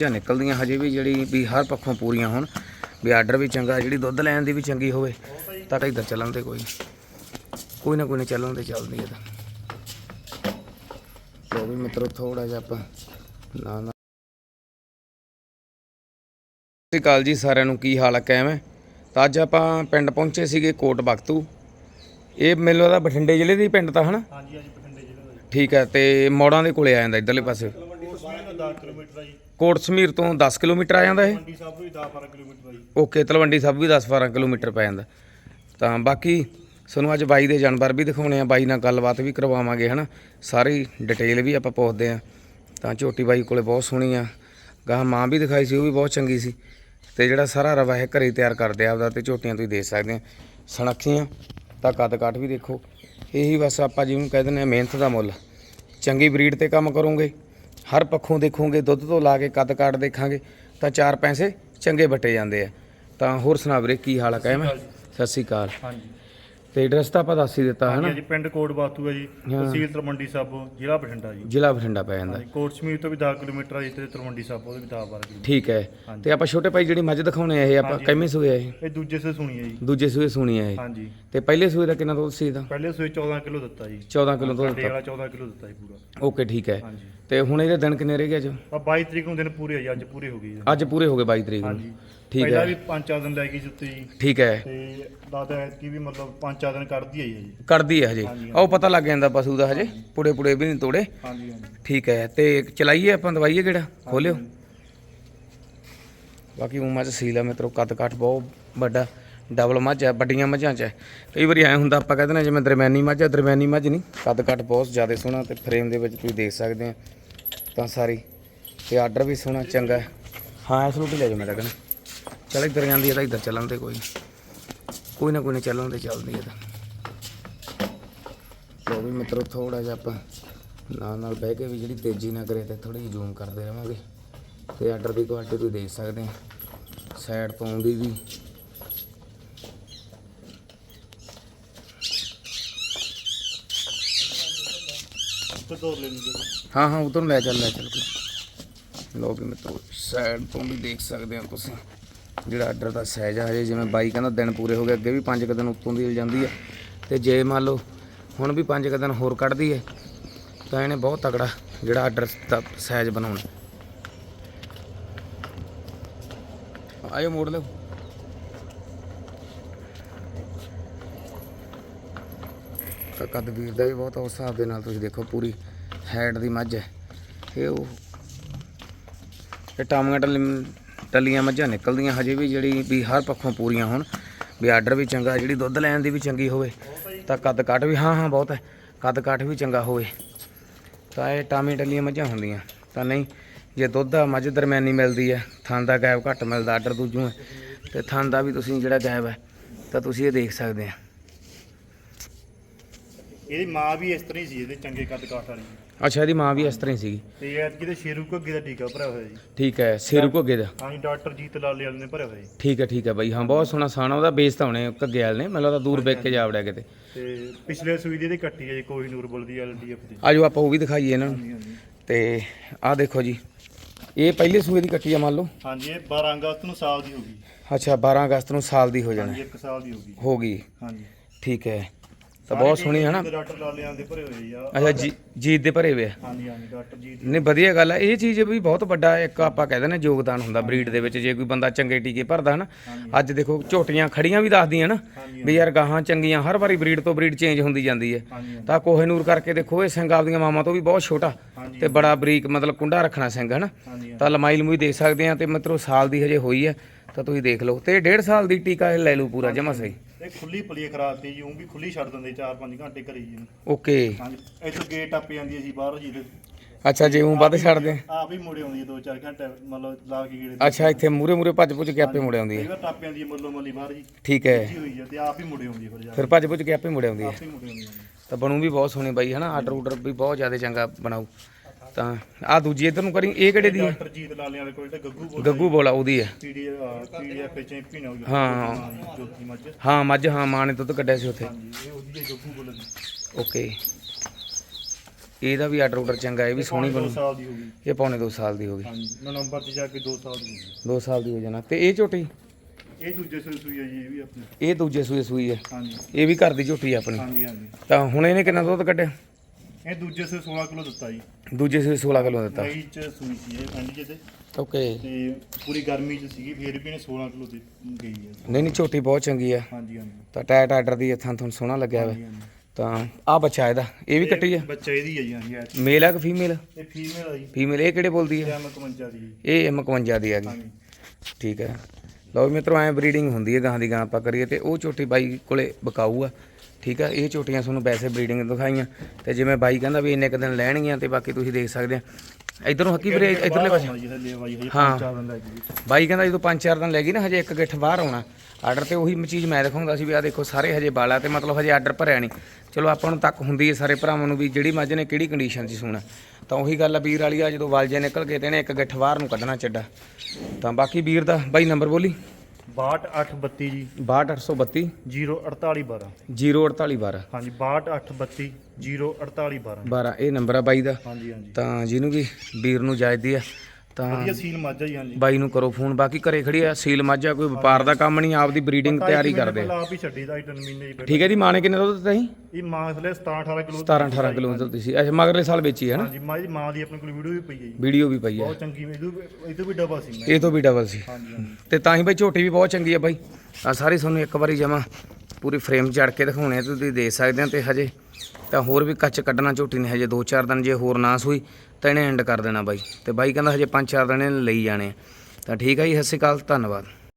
ਜਾਂ ਨਿਕਲਦੀਆਂ ਹਜੇ ਵੀ ਜਿਹੜੀ ਵੀ ਹਰ ਪੱਖੋਂ ਪੂਰੀਆਂ ਹੋਣ ਵੀ ਆਰਡਰ ਵੀ ਚੰਗਾ ਜਿਹੜੀ ਦੁੱਧ ਲੈਣ ਦੀ ਵੀ ਚੰਗੀ ਹੋਵੇ ਤਾਂ ਇੱਧਰ ਚੱਲਣ ਤੇ ਕੋਈ ਕੋਈ ਨਾ ਕੋਈ ਨਾ ਚੱਲਣ ਤੇ ਚੱਲਦੀ ਹੈ ਤਾਂ। ਲੋ ਵੀ ਮਿੱਤਰੋ ਥੋੜਾ ਜਿਹਾ ਆਪਾਂ ਨਾ ਨਾ ਸਤਿ ਅਕਾਲ ਜੀ ਸਾਰਿਆਂ ਨੂੰ ਕੀ ਹਾਲ ਹੈ ਕਿਵੇਂ? ਤਾਂ ਅੱਜ ਆਪਾਂ ਪਿੰਡ ਪਹੁੰਚੇ ਸੀਗੇ ਕੋਟ ਬਖਤੂ। ਇਹ ਮੈਨੂੰ ਲੱਗਦਾ ਬਠਿੰਡੇ ਜ਼ਿਲ੍ਹੇ ਦੀ ਪਿੰਡ ਤਾਂ ਹਨਾ? ਹਾਂਜੀ ਹਾਂਜੀ ਬਠਿੰਡੇ ਜ਼ਿਲ੍ਹੇ ਦਾ ਠੀਕ ਹੈ ਤੇ ਮੋੜਾਂ ਦੇ ਕੋਲੇ ਆ ਜਾਂਦਾ ਇਧਰਲੇ ਪਾਸੇ। ਤਲਵੰਡੀ ਸਾਹਿਬ ਦਾ 10 ਕਿਲੋਮੀਟਰ ਆ ਜੀ। ਕੋਟ ਸਮੀਰ ਤੋਂ 10 ਕਿਲੋਮੀਟਰ ਆ ਜਾਂਦਾ ਇਹ? ਮੰਡੀ ਸਾਹਿਬ ਤੋਂ ਵੀ 10 12 ਕਿਲੋਮੀਟਰ ਆ ਜੀ। ਓਕੇ ਤਲਵੰਡੀ ਸਾਹਿਬ ਵੀ 10-12 ਕਿਲੋਮੀਟਰ ਪੈ ਜਾਂਦਾ। ਤਾਂ ਬਾਕੀ ਤੁਹਾਨੂੰ ਅੱਜ ਬਾਈ ਦੇ ਜਾਨਵਰ ਵੀ ਦਿਖਾਉਣੇ ਆ ਬਾਈ ਨਾਲ ਗੱਲਬਾਤ ਵੀ ਕਰਵਾਵਾਂਗੇ ਹਨਾ? ਸਾਰੀ ਡਿਟੇਲ ਵੀ ਆਪਾਂ ਪੁੱਛਦੇ ਆ। ਤਾਂ ਝੋਟੀ ਬਾਈ ਕੋਲੇ ਬਹੁਤ ਸੋਹਣੀ ਆ। ਗਾਹ ਮਾਂ ਵੀ ਦਿਖਾਈ ਸੀ ਉਹ ਵੀ ਬਹੁਤ ਚੰਗੀ ਸੀ। ਤੇ ਜਿਹੜਾ ਸਾਰਾ ਰਵਾ ਹੈ ਘਰੇ ਤਿਆਰ ਕਰਦੇ ਆ ਆਪਦਾ ਤੇ ਝੋਟੀਆਂ ਤੁਸੀਂ ਦੇਖ ਸਕਦੇ ਆ। ਸਣਖੀਆਂ ਤਾਂ ਕੱਦ ਕਾਠ ਵੀ ਦੇਖੋ। ਇਹੀ ਬਸ ਆਪਾਂ ਜਿਹਨੂੰ ਕਹਿ ਦਿੰਦੇ ਆ ਮਿਹਨਤ ਦਾ ਮੁੱਲ। ਚੰਗੀ ਬਰੀਡ ਤੇ ਕੰਮ ਕਰੋਗੇ। ਹਰ ਪੱਖੋਂ ਦੇਖੋਗੇ ਦੁੱਧ ਤੋਂ ਲਾ ਕੇ ਕੱਦ ਕਾਠ ਦੇਖਾਂਗੇ ਤਾਂ ਚਾਰ ਪੈਸੇ ਚੰਗੇ ਵੱਟੇ ਜਾਂਦੇ ਆ। ਤਾਂ ਹੋਰ ਸੁਣਾ ਵੀਰੇ ਕੀ ਹਾਲ ਆ? ਕਹਿ ਮੈਂ। ਸਤਿ ਸ਼੍ਰੀ ਅਕਾਲ। ਹਾਂਜੀ। ਤੇ ਐਡਰੈਸ ਤਾਂ ਆਪਾਂ ਦੱਸ ਹੀ ਦਿੱਤਾ ਹੈ ਨਾ ਹਾਂਜੀ ਪਿੰਡ ਕੋਟ ਬਾਤੂ ਹੈ ਜੀ ਤਹਿਸੀਲ ਤਲਵੰਡੀ ਸਾਬੋ ਜ਼ਿਲ੍ਹਾ ਬਠਿੰਡਾ ਜੀ। ਜ਼ਿਲ੍ਹਾ ਬਠਿੰਡਾ ਪੈ ਜਾਂਦਾ। ਹਾਂਜੀ ਕੋਟ ਸਮੀਰ ਤੋਂ ਵੀ 10 ਕਿਲੋਮੀਟਰ ਆ ਜੀ ਤੇ ਤਲਵੰਡੀ ਸਾਬੋ ਤੋਂ ਵੀ 10 12 ਕਿਲੋਮੀਟਰ। ਠੀਕ ਹੈ। ਹਾਂਜੀ। ਤੇ ਆਪਾਂ ਛੋਟੇ ਭਾਈ ਜਿਹੜੀ ਮੱਝ ਦਿਖਾਉਣੇ ਆ ਇਹ ਆਪਾਂ ਹਾਂਜੀ। ਕਿੰਨੇ ਸੂਏ ਆ ਇਹ? ਇਹ ਦੂਜੇ ਸੇ ਸੁਣੀ ਹੈ ਜੀ। ਦੂਜੇ ਸੂਏ ਸੁਣੀ ਆ ਇਹ। ਹਾਂਜੀ। ਤੇ ਪਹਿਲੇ ਸੂਏ ਦਾ ਕਿੰਨਾ ਦੁੱਧ ਸੀ ਇਹਦਾ? ਪਹਿਲੇ ਸੂਏ 14 ਕਿਲੋ ਦਿੱਤਾ ਜੀ। 14 ਕਿਲੋ ਦੁੱਧ ਦਿੱਤਾ। ਵਾਲਾ 14 ਕਿਲੋ ਦਿੱਤਾ ਜੀ ਪੂਰਾ। ਓਕੇ ਠੀਕ ਹੈ। ਹਾਂਜੀ। ਤੇ ਹੁਣ ਇਹਦੇ ਦਿਨ ਕਿੰਨੇ ਰਹਿ ਗਏ ਅੱਜ? ਆ 22 ਤਰੀਕ ਨੂੰ ਦਿਨ ਪੂਰੇ ਆ ਜੀ ਅੱਜ ਪੂਰੇ ਹੋ ਗਏ ਜੀ। ਅੱਜ ਪੂਰੇ ਹੋ ਗਏ 22 ਤਰੀਕ ਹਾਂਜੀ। ਨੂੰ ਠੀਕ ਪਹਿਲਾਂ ਹੈ। ਵੀ 5-4 ਦਿਨ ਲੈ ਗਈ ਜੁੱਤੀ ਜੀ। ਠੀਕ ਹੈ। ਤੇ ਦਾਦਾ ਐਤਕੀ ਵੀ ਮਤਲਬ 5-4 ਦਿਨ ਕੱਢਦੀ ਆਈ ਹੈ ਜੀ। ਕਰਦੀ ਹੈ ਹਜੇ। ਹਾਂਜੀ, ਉਹ ਪਤਾ ਲੱਗ ਜਾਂਦਾ ਪਸ਼ੂ ਦਾ ਹਜੇ। ਪੁੜੇ ਪੁੜੇ ਵੀ ਨਹੀਂ ਤੋੜੇ। ਹਾਂਜੀ ਹਾਂਜੀ। ਠੀਕ ਹੈ। ਤੇ ਚਲਾਈਏ ਆਪਾਂ ਦਵਾਈਏ ਕਿਹੜਾ? ਖੋਲਿਓ। ਬਾਕੀ ਉਹ ਮੱਝ ਸੀਲ ਆ ਮਿੱਤਰੋ ਕੱਦ ਕਾਠ ਬਹੁਤ ਵੱਡਾ। ਡਬਲ ਮੱਝ ਹੈ ਵੱਡੀਆਂ ਮੱਝਾਂ ਚ ਹੈ ਕਈ ਵਾਰੀ ਐ ਹੁੰਦਾ ਆਪਾਂ ਕਹਿੰਦੇ ਨੇ ਜਿਵੇਂ ਦਰਮਿਆਨੀ ਮੱਝ ਹੈ ਦਰਮਿਆਨੀ ਮੱਝ ਨਹੀਂ ਕੱਦ ਕਾਠ ਬਹੁਤ ਜ਼ਿਆਦਾ ਸੋਹਣਾ ਤੇ ਫਰੇਮ ਦੇ ਵਿੱਚ ਤੁਸੀਂ ਦੇਖ ਸਕਦੇ ਆ। ਤਾਂ ਸਾਰੀ। ਤੇ ਆਰਡਰ ਵੀ ਸੋਹਣਾ ਚੰਗਾ। ਹੈ। ਹਾਂ ਇਸ ਰੂਟ ਹੀ ਲੈ ਜਾਓ ਮੈਂ ਤਾਂ ਕਹਿੰਦਾ। ਚੱਲ ਇੱਧਰ ਜਾਂਦੀ ਹੈ ਤਾਂ ਇੱਧਰ ਚੱਲਣ ਤੇ ਕੋਈ। ਕੋਈ ਨਾ ਕੋਈ ਨਾ ਚੱਲਣ ਤੇ ਚੱਲਦੀ ਹੈ ਤਾਂ। ਲੋ ਵੀ ਮਿੱਤਰੋ ਥੋੜਾ ਜਿਹਾ ਆਪਾਂ ਨਾਲ ਨਾਲ ਬਹਿ ਕੇ ਵੀ ਜਿਹੜੀ ਤੇਜ਼ੀ ਨਾ ਕਰੇ ਤੇ ਥੋੜੀ ਜਿਹੀ ਜ਼ੂਮ ਕਰਦੇ ਰਵਾਂਗੇ। ਤੇ ਆਰਡਰ ਦੀ ਕੁਆਲਿਟੀ ਤੁਸੀਂ ਦੇਖ ਸਕਦੇ ਆ ਸਾਈਡ ਤੋਂ ਆਉਂਦੀ ਵੀ। ਦੋ ਹਾਂ। ਹਾਂ ਉਧਰ ਲੈ ਚੱਲ ਲੈ ਚੱਲ। ਲੋ ਵੀ ਮਿੱਤਰੋ ਸਾਈਡ ਤੋਂ ਵੀ ਦੇਖ ਸਕਦੇ ਆ ਤੁਸੀਂ। ਜਿਹੜਾ ਆਰਡਰ ਦਾ ਸਾਈਜ਼ ਆ ਹਜੇ, ਜਿਵੇਂ ਬਾਈ ਕਹਿੰਦਾ ਦਿਨ ਪੂਰੇ ਹੋ ਗਏ, ਅੱਗੇ ਵੀ 5 ਦਿਨ ਉੱਤੋਂ ਦੀ ਜਾਂਦੀ ਹੈ ਤੇ ਜੇ ਮੰਨ ਲਓ ਹੁਣ ਵੀ 5 ਦਿਨ ਹੋਰ ਕੱਢਦੀ ਹੈ ਤਾਂ ਇਹਨੇ ਬਹੁਤ ਤਕੜਾ ਜਿਹੜਾ ਆਰਡਰ ਦਾ ਸਾਈਜ਼ ਬਣਾਉਣਾ। ਆਇਓ ਮੋੜ ਲਓ। ਤਾਂ ਕੱਦ ਵੀਰ ਦਾ ਵੀ ਬਹੁਤ ਉਸ ਹਿਸਾਬ ਦੇ ਨਾਲ ਤੁਸੀਂ ਦੇਖੋ, ਪੂਰੀ ਹੈਡ ਦੀ ਮੱਝ ਹੈ ਇਹ ਉਹ ਇਹ ਟਾਮੀਆਂ ਟੱਲੀਆਂ ਮੱਝਾਂ ਨਿਕਲਦੀਆਂ, ਹਜੇ ਵੀ ਜਿਹੜੀ ਵੀ ਹਰ ਪੱਖੋਂ ਪੂਰੀਆਂ ਹੋਣ, ਵੀ ਆਰਡਰ ਵੀ ਚੰਗਾ, ਜਿਹੜੀ ਦੁੱਧ ਲੈਣ ਦੀ ਵੀ ਚੰਗੀ ਹੋਵੇ, ਤਾਂ ਕੱਦ ਕਾਠ ਵੀ, ਹਾਂ ਹਾਂ, ਬਹੁਤ ਹੈ ਕੱਦ ਕਾਠ ਵੀ ਚੰਗਾ ਹੋਵੇ। ਤਾਂ ਇਹ ਟਾਮੀ ਟੱਲੀਆਂ ਮੱਝਾਂ ਹੁੰਦੀਆਂ, ਤਾਂ ਨਹੀਂ, ਜੇ ਦੁੱਧ ਆ ਮੱਝ ਦਰਮਿਆਨੀ ਮਿਲਦੀ ਹੈ ਥਣ ਦਾ ਗੈਪ ਘੱਟ ਮਿਲਦਾ, ਆਰਡਰ ਦੂਜੂ ਹੈ, ਤੇ ਥਣ ਦਾ ਵੀ ਤੁਸੀਂ ਜਿਹੜਾ ਗੈਪ ਹੈ, ਤਾਂ ਤੁਸੀਂ ਇਹ ਦੇਖ ਸਕਦੇ ਆ। ਇਹਦੀ ਮਾਂ ਵੀ ਇਸ ਤਰ੍ਹਾਂ ਹੀ ਸੀ ਇਹਦੇ ਚੰਗੇ ਕੱਦ ਕਾਠ ਵਾਲੀ। ਅੱਛਾ ਇਹਦੀ ਮਾਂ ਵੀ ਇਸ ਤਰ੍ਹਾਂ ਹੀ ਸੀਗੀ। ਤੇ ਐਤਕੀ ਤੇ ਸ਼ੇਰੂ ਘੱਗੇ ਦਾ ਟੀਕਾ ਭਰਿਆ ਹੋਇਆ ਜੀ। ਠੀਕ ਹੈ ਸੇਰੂ ਘੁੱਗੇ ਦਾ। ਹਾਂਜੀ ਡਾਕਟਰ ਜੀਤ ਲਾਲੇ ਵਾਲੇ ਨੇ ਭਰਿਆ ਹੋਇਆ ਜੀ। ਠੀਕ ਹੈ ਠੀਕ ਹੈ ਬਾਈ। ਹਾਂ ਬਹੁਤ ਸੋਹਣਾ ਸਾਣਾ ਉਹਦਾ ਬੇਸ ਤਾਂ ਹੁਣੇ ਘੱਗੇ ਵਾਲੇ ਨੇ ਮੈਨੂੰ ਲੱਗਦਾ ਦੂਰ ਵੇਖ ਕੇ ਜਾ ਵੜਿਆ ਕਿਤੇ। ਤੇ ਪਿਛਲੇ ਸੂਈ ਦੀ ਇਹਦੀ ਕੱਟੀ ਹੈ ਜੀ ਕੋਈ ਨੂਰ ਬਲਦੀ ਐਲਡੀਐਫ ਦੀ। ਆਜੋ ਆਪਾਂ ਉਹ ਵੀ ਦਿਖਾਈਏ ਇਹਨਾਂ ਨੂੰ। ਹਾਂਜੀ ਤੇ ਆਹ ਦੇਖੋ ਜੀ ਇਹ ਪਹਿਲੇ ਸੂਏ ਦੀ ਕੱਟੀ ਆ ਮੰਨ ਲਓ। ਹਾਂਜੀ ਇਹ 12 ਅਗਸਤ ਨੂੰ ਸਾਲ ਦੀ ਹੋ ਗਈ। ਅੱਛਾ 12 ਅਗਸਤ ਨੂੰ ਸਾਲ ਦੀ ਹੋ ਜਾਣਾ। ਹਾਂਜੀ 1 ਸਾਲ ਦੀ ਹੋ ਗਈ। ਹੋ ਗਈ। ਹਾਂਜੀ। ਠੀਕ ਹੈ। ਤਾਂ ਬਹੁਤ ਸੋਹਣੀ ਹੈ ਨਾ। ਤੇ ਡਾਕਟਰ ਲਾਲਿਆਂ ਦੇ ਭਰੇ ਹੋਏ ਆ। ਅੱਛਾ ਜੀ ਜੀਤ ਦੇ ਭਰੇ ਵੇ ਆ। ਹਾਂਜੀ ਹਾਂਜੀ ਡਾਕਟਰ ਜੀਤ ਨਹੀਂ ਵਧੀਆ ਗੱਲ ਹੈ ਇਹ ਚੀਜ਼ ਵੀ ਬਹੁਤ ਵੱਡਾ ਇੱਕ ਆਪਾਂ ਕਹਿੰਦੇ ਨੇ ਯੋਗਦਾਨ ਹੁੰਦਾ ਬਰੀਡ ਦੇ ਵਿੱਚ। ਜੇ ਕੋਈ ਬੰਦਾ ਚੰਗੇ ਟੀਕੇ ਭਰਦਾ ਹਨਾ ਅੱਜ ਦੇਖੋ ਝੋਟੀਆਂ ਖੜੀਆਂ ਵੀ ਦੱਸਦੀਆਂ ਨਾ ਵੀ ਯਾਰ ਗਾਹਾਂ ਚੰਗੀਆਂ ਹਰ ਵਾਰੀ ਬਰੀਡ ਤੋਂ ਬਰੀਡ ਚੇਂਜ ਹੁੰਦੀ ਜਾਂਦੀ ਹੈ। ਤਾਂ ਕੋਹੇਨੂਰ ਕਰਕੇ ਦੇਖੋ ਇਹ ਸਿੰਘ ਆਪਦੀਆਂ ਮਾਵਾਂ ਤੋਂ ਵੀ ਬਹੁਤ ਛੋਟਾ ਤੇ ਬੜਾ ਬਰੀਕ ਮਤਲਬ ਕੁੰਡਾ ਰੱਖਣਾ ਸਿੰਘ ਹਨਾ। ਤਾਂ ਲਮਾਈ ਲਮੂਈ ਦੇਖ ਸਕਦੇ ਆ ਤੇ ਮਿੱਤਰੋ ਸਾਲ ਦੀ ਹਜੇ ਹੋਈ ਹੈ ਤਾਂ ਤੁਸੀਂ ਦੇਖ ਲਓ। ਤੇ ਡੇਢ ਸਾਲ ਦੀ ਟੀਕਾ ਇਹ ਲੈ ਲੂ ਪੂਰਾ ਜਮਾ ਸਹੀ। ਇਹ ਖੁੱਲੀ ਪਲੀ ਖਰਾਤੀ ਜੀ ਉਹ ਵੀ ਖੁੱਲੀ ਛੱਡ ਦਿੰਦੇ 4-5 ਘੰਟੇ ਘਰੇ ਜੀ। ਓਕੇ। ਹਾਂਜੀ ਇੱਥੋਂ ਗੇਟ ਟੱਪ ਜਾਂਦੀ ਹੈ ਜੀ ਬਾਹਰ ਜੀ ਤੇ। ਅੱਛਾ ਜੇ ਉਹ ਵੱਧ ਛੱਡਦੇ। ਆਪ ਹੀ ਮੁੜੇ ਆਉਂਦੀ ਹੈ 2-4 ਘੰਟੇ ਮਤਲਬ ਲਾ ਕੇ ਗੇੜੇ ਅੱਛਾ ਇੱਥੇ ਮੂਰੇ ਮੂਰੇ ਭੱਜ ਭੁੱਜ ਕੇ ਆਪੇ ਮੁੜ ਆਉਂਦੀ ਹੈ। ਵਾਰ ਟੱਪ ਜਾਂਦੀ ਹੈ ਮੱਲੋ ਮੱਲੀ ਬਾਹਰ ਜੀ। ਠੀਕ ਹੈ। ਜੀ ਹੋਈ ਤੇ ਆਪ ਹੀ ਮੁੜੇ ਆਉਂਦੀ ਹੈ ਫਿਰ ਜਾ ਕੇ। ਫਿਰ ਭੱਜ ਭੁੱਜ ਕੇ ਆਪੇ ਮੁੜ ਆਉਂਦੀ ਹੈ। ਆਪ ਹੀ ਮੁੜੇ ਆਉਂਦੀ ਹੈ। ਤਾਂ ਬਣੂ ਵੀ ਬਹੁਤ ਸੋਹਣੀ ਬਾਈ ਹਨਾ? ਆਰਡਰ ਆਰਡਰ ਵੀ ਬਹੁਤ ਜ਼ਿਆਦਾ ਚੰਗਾ ਬਣਾਉ ਤਾਂ ਆ ਦੂਜੀ ਇਧਰ ਨੂੰ ਕਰੀ ਇਹ ਕਿਹੜੇ ਦੀ ਹੈ? ਡਾਕਟਰ ਜੀਤ ਲਾਲਿਆਂ ਵਾਲੇ ਕੋਲ ਜਿਹੜਾ ਗੱਗੂ ਬੋਲ ਗੱਗੂ ਬੋਲਾ ਉਹਦੀ ਹੈ। ਪੀਡੀ ਪੀਡੀਐਫ ਚੈਂਪੀਅਨ ਹੋ ਗਿਆ ਹਾਂ। ਜੋਤੀ ਮੱਝ ਹਾਂ ਮੱਝ ਹਾਂ ਮਾਂ ਨੇ ਦੁੱਧ ਕੱਢਿਆ ਸੀ ਉੱਥੇ। ਹਾਂਜੀ ਇਹ ਉਹਦੀ ਹੈ ਗੱਗੂ ਬੋਲ ਦੀ ਓਕੇ। ਇਹਦਾ ਵੀ ਆਰਡਰ ਆਰਡਰ ਚੰਗਾ ਇਹ ਵੀ ਸੋਹਣੀ ਦੋ ਬਣੂ। ਸਾਲ ਦੀ ਹੋ ਗਈ। ਇਹ ਪੌਣੇ 2 ਸਾਲ ਦੀ ਹੋ ਗਈ। ਹਾਂਜੀ ਨਵੰਬਰ 'ਚ ਜਾ ਕੇ 2 ਸਾਲ ਦੀ ਹੋ ਗਈ। 2 ਸਾਲ ਦੀ ਹੋ ਜਾਣਾ। ਤੇ ਇਹ ਝੋਟੀ? ਇਹ ਦੂਜੇ ਸੂਈ ਸੂਈ ਹੈ ਜੀ ਇਹ ਵੀ ਆਪਣੀ। ਇਹ ਦੂਜੇ ਸੂਏ ਸੂਈ ਹੈ। ਹਾਂਜੀ। ਇਹ ਵੀ ਘਰ ਦੀ ਝੋਟੀ ਆਪਣੀ। ਹਾਂਜੀ ਹਾਂਜੀ। ਤਾਂ ਹੁਣ ਇਹਨੇ ਕਿੰਨਾ ਦੁੱਧ ਕੱਢਿਆ? ਇਹ ਦੂਜੇ ਸੂਈ 16 ਕਿਲੋ ਦਿੱਤਾ ਜੀ। ਦੂਜੇ ਸੂਏ 16 ਕਿਲੋ ਦਿੱਤਾ। ਮਈ 'ਚ ਸੂਈ ਸੀ ਇਹ ਐਂਡ 'ਚ ਤੇ। ਓਕੇ। ਤੇ ਪੂਰੀ ਗਰਮੀ 'ਚ ਸੀਗੀ ਫਿਰ ਵੀ ਇਹਨੇ 16 ਕਿਲੋ ਦੇ ਗਈ ਹੈ। ਨਹੀਂ ਨਹੀਂ ਝੋਟੀ ਬਹੁਤ ਚੰਗੀ ਆ ਹਾਂਜੀ ਹਾਂਜੀ। ਤਾਂ ਟਾਇਟ ਆਰਡਰ ਦੀ ਥਾਂ ਤੁਹਾਨੂੰ ਸੋਹਣਾ ਲੱਗਿਆ ਵਾ। ਤਾਂ ਆ ਬੱਚਾ ਇਹਦਾ ਇਹ ਵੀ ਕੱਟੀ ਆ? ਬੱਚਾ ਇਹਦੀ ਹੈ ਜੀ ਹਾਂਜੀ ਇਹ- ਮੇਲ ਆ ਕਿ ਫੀਮੇਲ ਇਹ ਫੀਮੇਲ ਆ ਜੀ। ਫੀਮੇਲ ਇਹ ਕਿਹੜੇ ਬੋਲਦੀ ਹੈ? ਇਹ 51 ਦੀ ਜੀ ਇਹ M51 ਦੀ ਹੈਗੀ। ਹਾਂਜੀ। ਠੀਕ ਹੈ। ਲਓ ਮਿੱਤਰੋ ਐ ਬਰੀਡਿੰਗ ਹੁੰਦੀ ਹੈ ਗਾਂ ਦੀ ਗਾਂ ਆਪਾਂ ਕਰੀਏ ਤੇ ਉਹ ਝੋਟੀ ਬਾਈ ਕੋਲੇ ਬਕਾਊ ਆ। ਠੀਕ ਆ? ਇਹ ਝੋਟੀਆਂ ਤੁਹਾਨੂੰ ਵੈਸੇ ਬਰੀਡਿੰਗ ਦਿਖਾਈਆਂ। ਤੇ ਜਿਵੇਂ ਬਾਈ ਕਹਿੰਦਾ ਵੀ ਇੰਨੇ ਕੁ ਦਿਨ ਲੈਣਗੀਆਂ ਤੇ ਬਾਕੀ ਤੁਸੀਂ ਦੇਖ ਸਕਦੇ ਆ। ਇਧਰੋਂ ਹੱਕੀ ਵੀਰੇ ਇਧਰਲੇ ਪਾਸੇ। ਬਾਈ ਹਾਂ। ਪੰਜ ਚਾਰ ਬਾਈ ਕਹਿੰਦਾ ਜਦੋਂ 5-4 ਦਿਨ ਲੈ ਗਈ ਨਾ ਹਜੇ ਇੱਕ ਗਿੱਠ ਬਾਹਰ ਆਉਣਾ। ਆਰਡਰ ਤੇ ਉਹੀ ਚੀਜ਼ ਮੈਂ ਦਿਖਾਉਂਦਾ ਸੀ ਵੀ ਆ ਦੇਖੋ ਸਾਰੇ ਹਜੇ ਬਾਲਾ ਤੇ ਮਤਲਬ ਹਜੇ ਆਰਡਰ ਭਰਿਆ ਨਹੀਂ। ਚਲੋ ਆਪਾਂ ਨੂੰ ਤੱਕ ਹੁੰਦੀ ਹੈ ਸਾਰੇ ਭਰਾਵਾਂ ਨੂੰ ਵੀ ਜਿਹੜੀ ਮੱਝ ਨੇ ਕਿਹੜੀ ਕੰਡੀਸ਼ਨ 'ਚ ਸੂਣਾ। ਤਾਂ ਉਹੀ ਗੱਲ ਆ ਵੀਰ ਵਾਲੀ ਆ ਜਦੋਂ ਵਲਜੇ ਨਿਕਲ ਗਏ ਤੇ ਇਹਨੇ ਇੱਕ ਗਿੱਠ ਬਾਹਰ ਨੂੰ ਕੱਢਣਾ ਚੱਡਾ। ਤਾਂ ਬਾਕੀ ਵੀਰ ਦਾ ਬਾਈ ਨੰਬਰ ਬੋਲੀ। 62832 ਜੀ। 62832 04812 04812 ਹਾਂਜੀ 62832 04812 12 ਇਹ ਨੰਬਰ ਆ ਬਾਈ ਦਾ। ਹਾਂਜੀ ਹਾਂਜੀ। ਤਾਂ ਜਿਹਨੂੰ ਵੀ ਵੀਰ ਨੂੰ ਜਾਇਦੀ ਆ ਤਾਂ ਵਧੀਆ ਸੀਲ ਮੱਝ ਜੀ। ਹਾਂਜੀ ਬਾਈ ਨੂੰ ਕਰੋ ਫੋਨ ਬਾਕੀ ਘਰੇ ਖੜੀ ਆ ਸੀਲ ਮਾਝਾ ਕੋਈ ਵਪਾਰ ਦਾ ਕੰਮ ਨਹੀਂ ਆਪਦੀ ਬਰੀਡਿੰਗ ਤਿਆਰੀ ਕਰਦੇ। ਆ। ਆਪ ਹੀ ਛੱਡੀ ਦਾ 3 ਮਹੀਨੇ ਜੀ ਪਹਿਲਾਂ। ਠੀਕ ਹੈ ਜੀ ਮਾਂ ਨੇ ਕਿੰਨੇ ਦੁੱਧ ਦਿੱਤਾ ਸੀ? ਇਹ ਮਾਂ ਥਲੇ 17 18 ਕਿਲੋ 17 18 ਕਿਲੋ ਦੁੱਧ ਸੀ। ਅੱਛਾ ਮਗਰਲੇ ਸਾਲ ਵੇਚੀ ਹੈ ਨਾ? ਹਾਂਜੀ ਮਾਂ ਦੀ ਮਾਂ ਦੀ ਆਪਣੇ ਕੋਲ ਵੀਡੀਓ ਵੀ ਪਈ ਹੈ ਜੀ। ਵੀਡੀਓ ਵੀ ਪਈ ਹੈ। ਬਹੁਤ ਚੰਗੀ ਇਹਦੋਂ ਇਹਦੋਂ ਵੀ ਡਬਲ ਸੀ ਮੈਂ। ਇਹ ਤੋਂ ਵੀ ਡਬਲ ਸੀ। ਹਾਂਜੀ ਤੇ ਤਾਂ ਹੀ ਬਾਈ ਝੋਟੀ ਵੀ ਬਹੁਤ ਚੰਗੀ ਆ ਬਾਈ। ਆ ਸਾਰੀ ਤੁਹਾਨੂੰ ਇੱਕ ਵਾਰੀ ਜਮਾ ਪੂਰੀ ਫਰੇਮ ਚੜ ਕੇ ਦਿਖਾਉਣੇ ਤੁਸੀਂ ਦੇਖ ਸਕਦੇ ਆ ਤੇ ਹਜੇ ਤਾਂ ਹੋਰ ਵੀ ਕੱਚ ਕੱਢਣਾ ਝੋਟੀ ਨੇ ਹਜੇ 2-4 ਦਿਨ ਜੇ ਹੋਰ ਨਾ ਸੂਈ ਤਾਂ ਇਹਨੇ ਐਂਡ ਕਰ ਦੇਣਾ ਬਾਈ ਤੇ ਬਾਈ ਕਹਿੰਦਾ ਹਜੇ 5-4 ਦਿਨ ਇਹਨੇ ਲਈ ਜਾਣੇ ਆ। ਤਾਂ ਠੀਕ ਹੈ ਜੀ, ਸਤਿ ਸ਼੍ਰੀ ਅਕਾਲ, ਧੰਨਵਾਦ